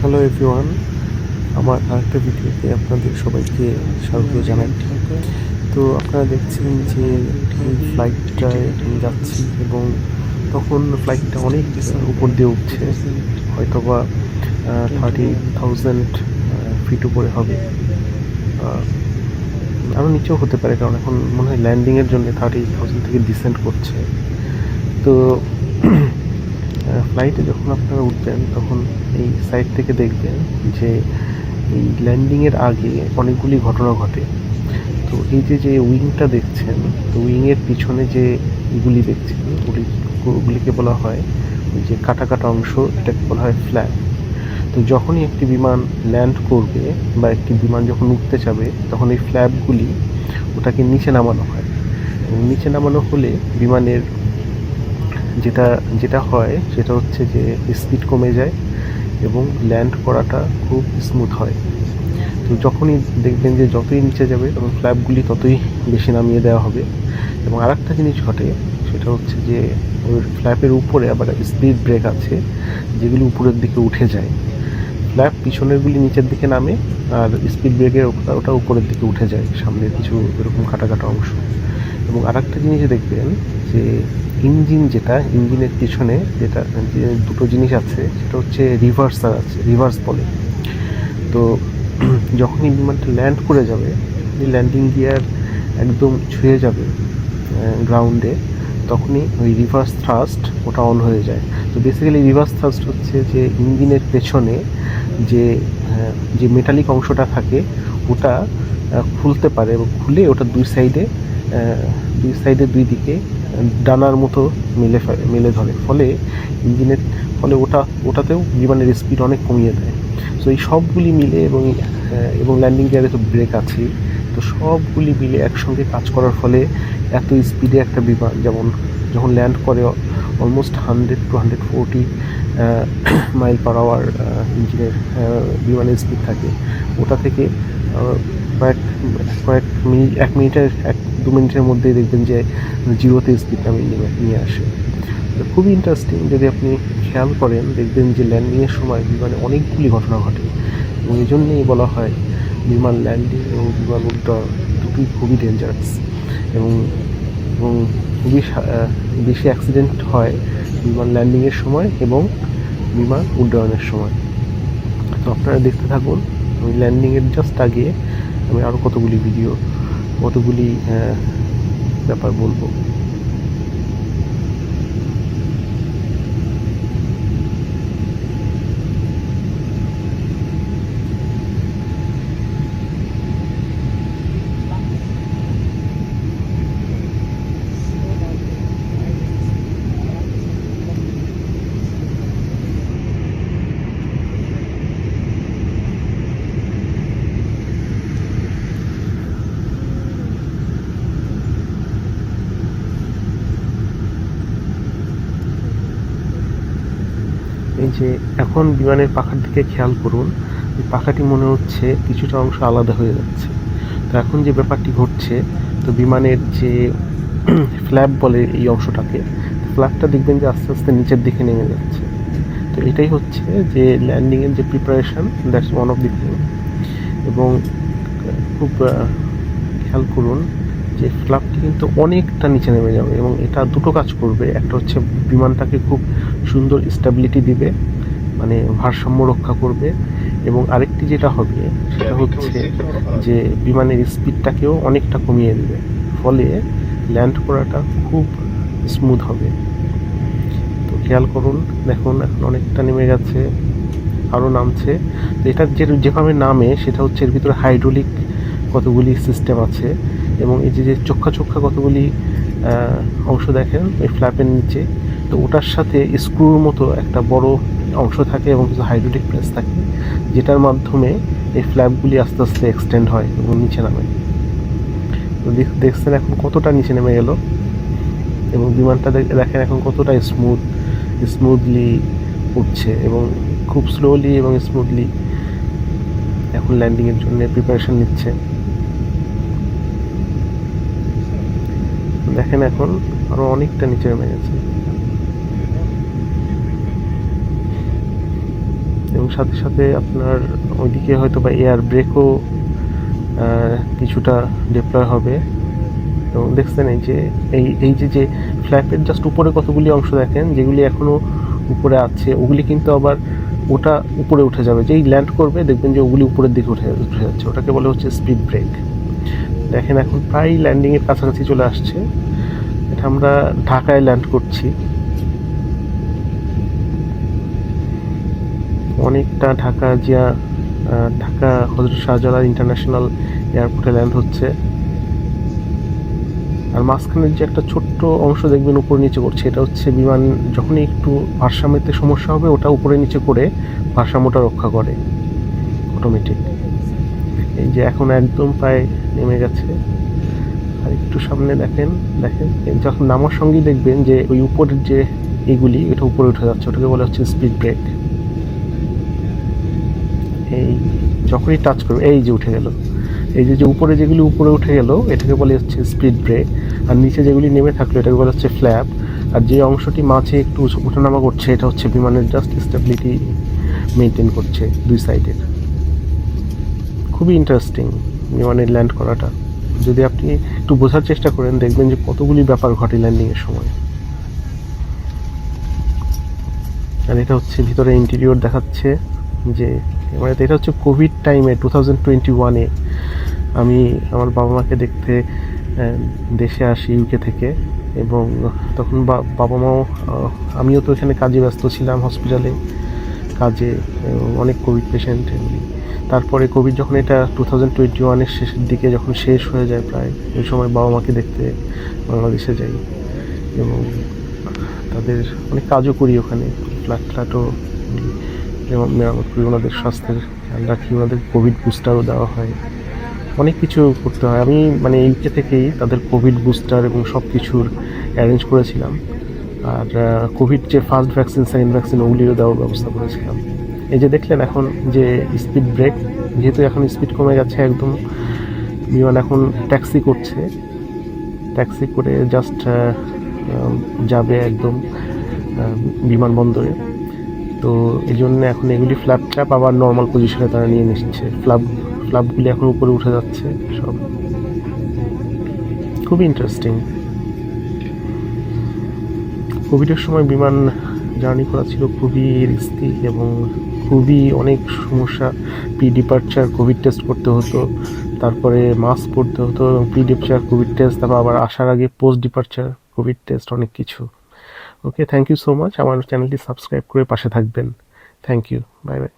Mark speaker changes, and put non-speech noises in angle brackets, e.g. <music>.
Speaker 1: Hello everyone আমার আরেকটা ভিডিওতে আপনাদের সবাইকে স্বাগত জানাই। তো আপনারা দেখছেন যে ফ্লাইটটায় আমি যাচ্ছি এবং তখন ফ্লাইটটা অনেক উপর দিয়ে উঠছে। হয়তো বা থার্টি থাউজেন্ড ফিট উপরে হবে। আরও নিচেও হতে পারে, কারণ এখন মনে হয় ল্যান্ডিংয়ের জন্য থার্টি থাউজেন্ড থেকে ডিসেন্ড করছে। তো ফ্লাইটে যখন আপনারা উঠবেন, তখন এই সাইড থেকে দেখবেন যে এই ল্যান্ডিংয়ের আগে অনেকগুলি ঘটনা ঘটে। তো এই যে যে উইংটা দেখছেন, তো উইংয়ের পিছনে যে এগুলি দেখছেন, ওগুলি, ওগুলিকে বলা হয় ওই যে কাটা কাটা অংশ, এটাকে বলা হয় ফ্ল্যাপ তো যখনই একটি বিমান ল্যান্ড করবে বা একটি বিমান যখন উঠতে যাবে, তখন এই ফ্ল্যাপগুলি ওটাকে নিচে নামানো হয়। নিচে নামানো হলে বিমানের যেটা যেটা হয় সেটা হচ্ছে যে স্পিড কমে যায় এবং ল্যান্ড করাটা খুব স্মুথ হয়। তো যখনই দেখবেন যে যতই নিচে যাবে তখন ফ্ল্যাপগুলি ততই বেশি নামিয়ে দেওয়া হবে। এবং আরেকটা জিনিস ঘটে, সেটা হচ্ছে যে ওই ফ্ল্যাপের উপরে আবার স্পিড ব্রেক আছে, যেগুলি উপরের দিকে উঠে যায়। ফ্ল্যাপ পিছনেরগুলি নিচের দিকে নামে আর স্পিড ব্রেকের ওটা ওটা উপরের দিকে উঠে যায়, সামনের কিছু এরকম কাটা কাটা অংশ। এবং আরেকটা জিনিস দেখবেন যে ইঞ্জিন যেটা, ইঞ্জিনের পিছনে যেটা দুটো জিনিস আছে, সেটা হচ্ছে রিভার্সার আছে, রিভার্স বলে। তো <clears throat> যখনই বিমানটা ল্যান্ড করে যাবে ল্যান্ডিং গিয়ার একদম ছুঁয়ে যাবে গ্রাউন্ডে, তখনই ওই রিভার্স থ্রাস্ট ওটা অন হয়ে যায়। তো বেসিক্যালি রিভার্স থ্রাস্ট হচ্ছে যে ইঞ্জিনের পেছনে যে যে মেটালিক অংশটা থাকে, ওটা খুলতে পারে এবং খুলে ওটা দুই সাইডে দুই সাইডে দুই দিকে ডানার মতো মেলে মেলে ধরে। ফলে ইঞ্জিনের, ফলে ওটা, ওটাতেও বিমানের স্পিড অনেক কমিয়ে দেয়। সো এই সবগুলি মিলে এবং এবং ল্যান্ডিং গিয়ারে তো ব্রেক আছে। তো সবগুলি মিলে একসঙ্গে কাজ করার ফলে এত স্পিডে একটা বিমান, যেমন যখন ল্যান্ড করে almost hundred to hundred forty mile per hour ইঞ্জিনের বিমানের স্পিড থাকে। ওটা থেকে কয়েক কয়েক মিনিট, এক মিনিটের, এক দু মিনিটের মধ্যেই দেখবেন যে জিরোতে স্পিড নামিয়ে নিয়ে নিয়ে আসে। তো খুবই ইন্টারেস্টিং যদি আপনি খেয়াল করেন, দেখবেন যে ল্যান্ডিংয়ের সময় বিমানে অনেকগুলি ঘটনা ঘটে। এবং এই জন্যেই বলা হয় বিমান ল্যান্ডিং এবং বিমান উড্ডয়ন দুটোই খুবই ডেঞ্জারাস এবং এবং খুবই বেশি অ্যাক্সিডেন্ট হয় বিমান ল্যান্ডিংয়ের সময় এবং বিমান উড্ডয়নের সময়। তো আপনারা দেখতে থাকুন, আমি ল্যান্ডিংয়ের জাস্ট আগে আমি আরও কতগুলি ভিডিও কতগুলি ব্যাপার বলব এই যে এখন বিমানের পাখার দিকে খেয়াল করুন, এই পাখাটি মনে হচ্ছে কিছুটা অংশ আলাদা হয়ে যাচ্ছে। তো এখন যে ব্যাপারটি ঘটছে, তো বিমানের যে <clears throat> ফ্ল্যাপ বলে এই অংশটাকে ফ্ল্যাপটা দেখবেন যে আস্তে আস্তে নিচের দিকে নেমে যাচ্ছে। তো এটাই হচ্ছে যে ল্যান্ডিংয়ের যে preparation that's one of the thing এবং খুব খেয়াল করুন যে ফ্ল্যাপটি কিন্তু অনেকটা নিচে নেমে যাবে এবং এটা দুটো কাজ করবে। একটা হচ্ছে বিমানটাকে খুব সুন্দর স্টেবিলিটি দিবে মানে ভারসাম্য রক্ষা করবে এবং আরেকটি যেটা হবে, সেটা হচ্ছে যে বিমানের স্পিডটাকেও অনেকটা কমিয়ে দেবে। ফলে ল্যান্ড করাটা খুব স্মুথ হবে। তো খেয়াল করুন, দেখুন, এখন অনেকটা নেমে গেছে আরও নামছে। তো এটা যে, যেভাবে নামে, সেটা হচ্ছে এর ভিতরে হাইড্রোলিক কতগুলি সিস্টেম আছে এবং এই যে যে চোখা চোখা কতগুলি অংশ দেখেন ওই ফ্ল্যাপের নিচে। তো ওটার সাথে স্ক্রুর মতো একটা বড় অংশ থাকে এবং কিছু হাইড্রোলিক প্রেস থাকে, যেটার মাধ্যমে এই ফ্ল্যাপগুলি আস্তে আস্তে এক্সটেন্ড হয় এবং নিচে নামে। তো দেখ- দেখছেন এখন কতটা নিচে নেমে গেল এবং বিমানটা দেখ- দেখেন এখন কতটা স্মুথ স্মুথলি উঠছে এবং খুব স্লোলি এবং স্মুথলি এখন ল্যান্ডিংয়ের জন্য প্রিপারেশন নিচ্ছে। দেখেন এখন আরও অনেকটা নিচে নেমে গেছে। সাথে সাথে আপনার ওইদিকে হয়তো বা এয়ার ব্রেকও কিছুটা ডিপ্লয় হবে। তো দেখছেন এই যে, এই এই যে যে ফ্ল্যাপের জাস্ট উপরে কতগুলি অংশ দেখেন, যেগুলি এখনও উপরে আছে, ওগুলি কিন্তু আবার ওটা উপরে উঠে যাবে। যেই ল্যান্ড করবে, দেখবেন যে ওগুলি উপরের দিকে উঠে উঠে যাচ্ছে। ওটাকে বলে হচ্ছে স্পিড ব্রেক দেখেন এখন প্রায় ল্যান্ডিংয়ের কাছাকাছি চলে আসছে। এটা আমরা ঢাকায় ল্যান্ড করছি। অনেকটা ঢাকা জিয়া ঢাকা হজরত শাহজালাল ইন্টারন্যাশনাল এয়ারপোর্টে ল্যান্ড হচ্ছে। আর মাঝখানের যে একটা ছোট্ট অংশ দেখবেন উপর নিচে করছে, এটা হচ্ছে বিমান, যখনই একটু ভারসাম্যতে সমস্যা হবে, ওটা উপরে নিচে করে ভারসাম্যটা রক্ষা করে অটোমেটিক এই যে এখন একদম প্রায় নেমে গেছে। আর একটু সামনে দেখেন দেখেন যখন নামার সঙ্গেই দেখবেন যে ওই উপরের যে এইগুলি এটা উপরে উঠে যাচ্ছে, ওটাকে বলা হচ্ছে স্পিড ব্রেক এই যখনই টাচ করবে, এই যে উঠে গেল। এই যে যে উপরে যেগুলি উপরে উঠে গেল, এটাকে বলে হচ্ছে স্পিড ব্রেক আর নিচে যেগুলি নেমে থাকল, এটাকে বলা হচ্ছে ফ্ল্যাপ আর যে অংশটি মাঝে একটু ওঠানামা করছে, এটা হচ্ছে বিমানের জাস্ট স্টেবিলিটি মেনটেন করছে দুই সাইডের খুবই ইন্টারেস্টিং বিমানের ল্যান্ড করাটা। যদি আপনি একটু বোঝার চেষ্টা করেন, দেখবেন যে কতগুলি ব্যাপার ঘটে ল্যান্ডিংয়ের সময়। আর এটা হচ্ছে ভিতরে ইন্টেরিয়র দেখাচ্ছে। যে মানে এটা হচ্ছে কোভিড টাইমে টু থাউজেন্ড টোয়েন্টি ওয়ানে আমি আমার বাবা মাকে দেখতে দেশে আসি ইউকে থেকে এবং তখন বাবা মাও আমিও তো এখানে কাজে ব্যস্ত ছিলাম হসপিটালে কাজে অনেক কোভিড পেশেন্ট তারপরে কোভিড যখন এটা টু থাউজেন্ড টোয়েন্টি ওয়ানের শেষের দিকে যখন শেষ হয়ে যায় প্রায়, ওই সময় বাবা মাকে দেখতে বাংলাদেশে যাই এবং তাদের অনেক কাজও করি ওখানে ফ্ল্যাট ফ্ল্যাটও মেরামত করি, ওনাদের স্বাস্থ্যের খেয়াল রাখি, ওনাদের কোভিড বুস্টারও দেওয়া হয়। অনেক কিছু করতে হয়। আমি মানে ইউকে থেকেই তাদের কোভিড বুস্টার এবং সব কিছুর অ্যারেঞ্জ করেছিলাম। আর কোভিড যে ফার্স্ট ভ্যাকসিন সেকেন্ড ভ্যাকসিন ওগুলিরও দেওয়ার ব্যবস্থা করেছিলাম। এই যে দেখলেন এখন যে স্পিড ব্রেক যেহেতু এখন স্পিড কমে গেছে একদম, বিমান এখন ট্যাক্সি করছে। ট্যাক্সি করে জাস্ট যাবে একদম বিমানবন্দরে। তো এই জন্য এখন এগুলি ফ্ল্যাপ ট্যাপ আবার নর্মাল পজিশনে তারা নিয়ে নিচ্ছে। ফ্ল্যাপ ফ্ল্যাপগুলি এখন উপরে উঠে যাচ্ছে সব। খুবই ইন্টারেস্টিং কোভিডের সময় বিমান জার্নি করা ছিল খুবই রিস্কি এবং খুবই অনেক সমস্যা। প্রি ডিপার্চার কোভিড টেস্ট করতে হতো, তারপরে মাস্ক পরতে হতো এবং প্রি ডিপার্চার কোভিড টেস্ট তারপর আবার আসার আগে পোস্ট ডিপার্চার কোভিড টেস্ট অনেক কিছু। Okay thank you so much আমার চ্যানেলটি সাবস্ক্রাইব করে পাশে থাকবেন. Thank you bye bye